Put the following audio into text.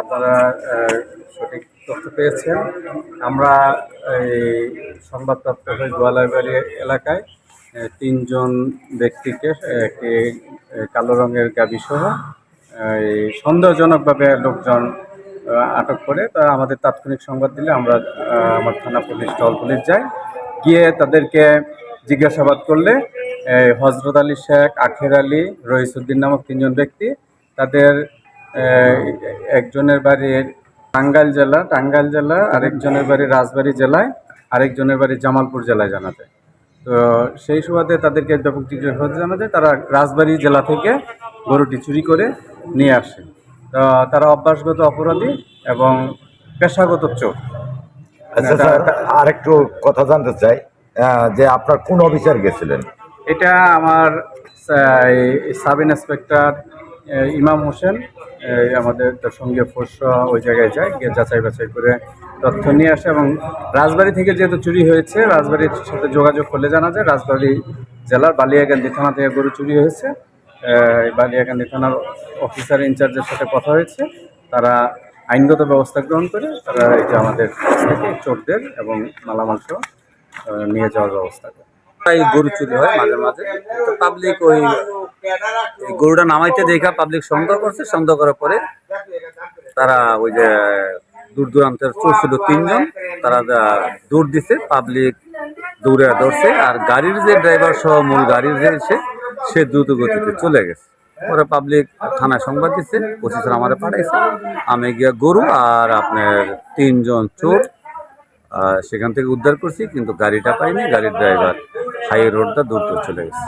আপনারা সঠিক তথ্য পেয়েছেন। আমরা এই সংবাদপ্রাপ্ত হয়ে গোয়ালাইবাড়ি এলাকায়। তিনজন ব্যক্তিকে কালো রঙের গাবি সহ এই সন্দেহজনকভাবে লোকজন আটক করে তা আমাদের তাৎক্ষণিক সংবাদ দিলে আমরা আমার থানা পুলিশ টল পুলিশ যাই। গিয়ে তাদেরকে জিজ্ঞাসাবাদ করলে হজরত আলী শেখ, আখের আলী, রইসুদ্দিন নামক তিনজন ব্যক্তি, তাদের একজনের বাড়ি টাঙ্গাইল জেলা টাঙ্গাইল জেলা আরেকজনের বাড়ি রাজবাড়ী জেলায় আরেকজনের বাড়ি জামালপুর জেলায় জানা যায় তো সেই সুবাদে তাদেরকে ব্যাপক জিজ্ঞাসাবাদ জানা যায় তারা রাজবাড়ী জেলা থেকে গরুটি চুরি করে নিয়ে আসে। তো তারা অভ্যাসগত অপরাধী এবং পেশাগত চোর। আচ্ছা স্যার আরেকটু কথা জানতে চাই যে আপনার কোন অফিসার গেছিলেন? এটা আমার সাব ইন্সপেক্টর ইমাম হোসেন আমাদের তার সঙ্গে ফোর্স ওই জায়গায় যায় গিয়ে যাচাই বাছাই করে তথ্য নিয়ে আসে এবং রাজবাড়ি থেকে যেহেতু চুরি হয়েছে রাজবাড়ির সাথে যোগাযোগ করলে জানা যায় রাজবাড়ি জেলার বালিয়াকান্দি থানা থেকে গরু চুরি হয়েছে। বালিয়াকান্দি থানার অফিসার ইনচার্জের সাথে কথা হয়েছে। তারা আইনগত ব্যবস্থা গ্রহণ করে তারা এই যে আমাদের চোরদের এবং আহ, নিয়ে যাওয়ার ব্যবস্থা করে। এই গরু চুরি হয় মাঝে মাঝে। পাবলিক ওই গরুটা নামাইতে দেখা পাবলিক সন্দেহ করছে, সন্দেহ করার পরে তারা ওই যে দূর দূরান্তের চোর তিনজন, তারা দৌড় দিছে পাবলিক দৌড়ে ধরছে, আর গাড়ির যে ড্রাইভার সহ মূল গাড়ির যে সে সে দ্রুত গতিতে চলে গেছে। পরে পাবলিক থানায় সংবাদ দিচ্ছে পঁচিশ আমারে পাঠাইছে, আমি গিয়া গরু আর আপনার তিনজন চোর সেখান থেকে উদ্ধার করছি, কিন্তু গাড়িটা পাইনি, গাড়ির ড্রাইভার হাই রোডটা দূর দূর চলে গেছে।